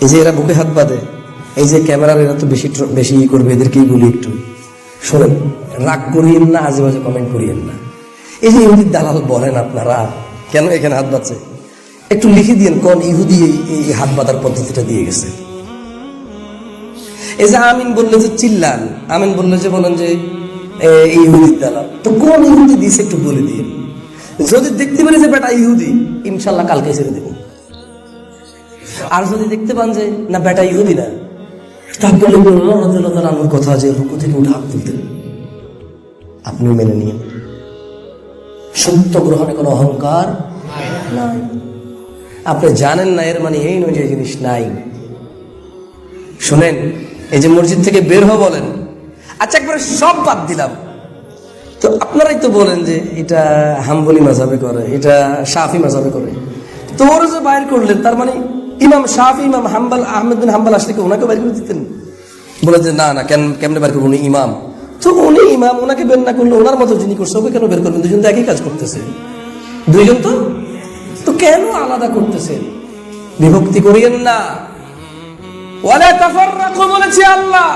এই যে এরা বুকে হাত বাঁধে, এই যে ক্যামেরার এরা তো বেশি বেশি ই করবে এদেরকেই বলি একটু। শোনেন, রাগ করিয়েন না আজে বাজে কমেন্ট করিয়েন না। এই যে ইহুদির দালাল বলেন আপনারা, কেন এখানে হাত বাঁধছে? একটু লিখে দিয়েন, কোন ইহুদি এই- হাত বাঁধার পদ্ধতিটা দিয়ে গেছে। এই যে আমিন বললে যে চিল্লান, আমিন বললে যে বলেন যে এই ইহুদির দালাল। তো কোন ইহুদি দিয়েছে একটু বলে দিয়ে যদি দেখতে পারি যে বেটা ইহুদি, ইনশাল্লাহ কালকে ছেড়ে দেবো। আর যদি দেখতে পান যে, না, বেটা, ইহুদি না। তাহলে আমার কথা যে রুকু থেকে উঠে হাত তুলতেন। আপনি মেনে নিন সত্য গ্রহণে কোনো অহংকার নাই। আপনি জানেন না, এর মানে এই নয় যে জিনিস নাই। শোনেন, এই যে মসজিদ থেকে বের হওয়া বলেন আচ্ছা একবারে সব বাদ দিলাম। তো আপনারাই তো বলেন যে, এটা হাম্বলি মাঝাবে করে, এটা সাফি মাঝাবে করে। তো যে বাইর করলেন, তার মানে ইমাম সাফি ইমাম হাম্বাল, আহমেদ বিন হাম্বাল আসলে ওনাকে বের করে দিতেন? বলে যে, না না, কেন, কেমনে বাইর করব? উনি ইমাম। তো উনি ইমাম ওনাকে বের না করলে ওনার মতো যিনি করছে, ওকে কেন বের করবেন? দুজন তো একই কাজ করতেছে। দুইজন তো? তো কেন আলাদা করতেছেন বিভক্তি করিয়েন না। ওয়ালা তাফাররাকু, বলেছে আল্লাহ।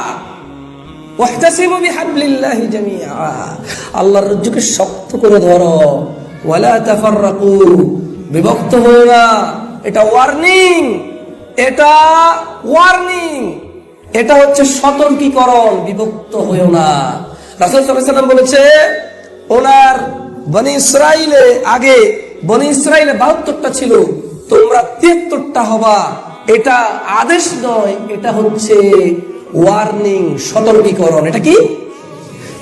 ওয়াহতাসিমু বিহাবলিল্লাহি জামিআ। আল্লাহর রজ্জুকে শক্ত করে ধরো। ওয়ালা তাফাররাকু, বিভক্ত হও না। এটা ওয়ার্নিং এটা ওয়ার্নিং এটা হচ্ছে সতর্কীকরণ, বিভক্ত হয়েও না। রাসূল সাল্লাম বলেছে, ওনার বনি ইসরাইলে আগে, বনি ইসরাইলে বাহাত্তরটা ছিল, তোমরা তিয়াত্তরটা হবা। এটা আদেশ নয়, এটা হচ্ছে ওয়ার্নিং সতর্কীকরণ। এটা কি?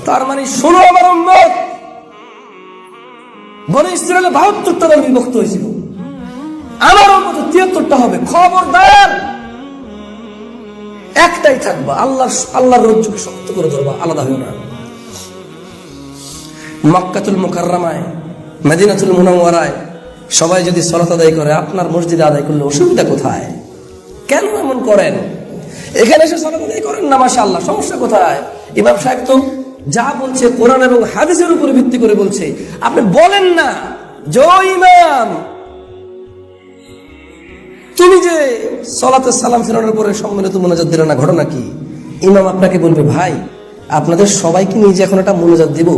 তার মানে ষোলো আমার বনি ইসরায়েলে বাহাত্তরটা বিভক্ত হয়েছিল। আমার উম্মত তিয়াত্তরটা হবে। খবরদার! একটাই থাকবা। আল্লাহ আল্লাহর রজ্জুকে শক্ত করে ধরবা। আলাদা হয়ে না। মক্কাতুল মুকাররামায়, মেদিনাতুল মুনাওয়ারায় সবাই যদি সলাত আদায় করে, আপনার মসজিদে আদায় করলে অসুবিধা কোথায়? কেন এমন করেন? এখানে এসে সলাত আদায় করেন না, মাশাআল্লাহ। সমস্যা কোথায়? ইমাম সাহেব তো যা বলছে কোরআন এবং হাদিসের উপরে ভিত্তি করে বলছে। আপনি বলেন না, জয় ইমাম! তুমি যে সলাতে সালাম ফেরানোর পরে সম্মিলিত মোনাজাত দিলে না, ঘটনা কি? ইমাম আপনাকে বলবে, ভাই, আপনাদের সবাইকে নিয়ে যে এখন একটা মোনাজাত দেব,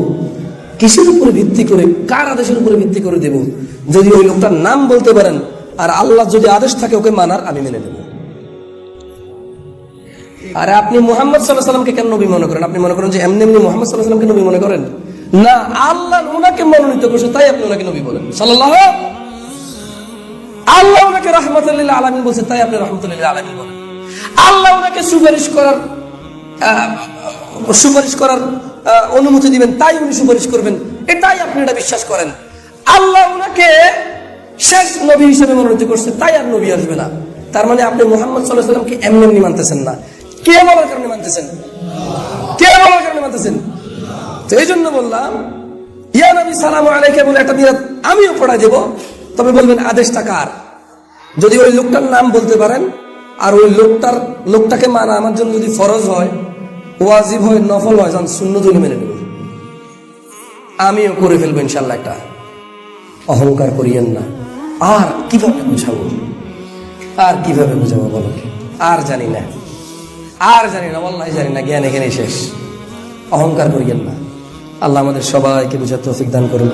কিসের উপরে ভিত্তি করে, কার আদেশের উপরে ভিত্তি করে দেব? যদি ওই লোকটার নাম বলতে পারেন, আর আল্লাহ যদি আদেশ থাকে ওকে মানার, আমি মেনে নেব। আর আপনি মোহাম্মদ সাল্লাহ সাল্লামকে কেন নবী মনে করেন? আপনি মনে করেন যে এমনি এমনি মোহাম্মদ সাল্লাহ সাল্লামকে নবী মনে করেন? না আল্লাহ ওনাকে মনোনীত করছে, তাই আপনি ওনাকে নবী বলেন। সাল্লাহ আল্লাহ ওনাকে রহমতুল্লাহ আলমিন বলছে, তাই আপনি রহমতুল্লাহ আলমিন বলেন। আল্লাহ ওনাকে সুপারিশ করার সুপারিশ করার অনুমতি দিবেন, তাই উনি সুপারিশ করবেন, এটাই আপনি এটা বিশ্বাস করেন। আল্লাহ ওনাকে শেষ নবী হিসেবে মনোনীত করছে, তাই আর নবী আসবে না। তার মানে আপনি মোহাম্মদ সাল্লাহ সাল্লামকে এমনি এমনি মানতেছেন না। কে বলার কারণে মানতেছেন? কে বলার কারণে মানতেছেন? তো এই জন্য বললাম, ইয়া নবী সালাম আলাইকে বলে একটা বিরাট আমিও পড়াই দেব, তবে বলবেন আদেশটা কার? যদি ওই লোকটার নাম বলতে পারেন, আর ওই লোকটার লোকটাকে মানা আমার জন্য যদি ফরজ হয়, ওয়াজিব হয়, নফল হয় যান শূন্য তুলে মেনে নেব আমিও করে ফেলব ইনশাল্লাহ একটা অহংকার করিয়েন না। আর কীভাবে বুঝাবো? আর কীভাবে বুঝাবো বলো? আর জানি না। আর জানি না বল্লাই জানি না, জ্ঞান এখানে শেষ। অহংকার করিয়েন না। আল্লাহ আমাদের সবাইকে বুঝার তৌফিক দান করুন।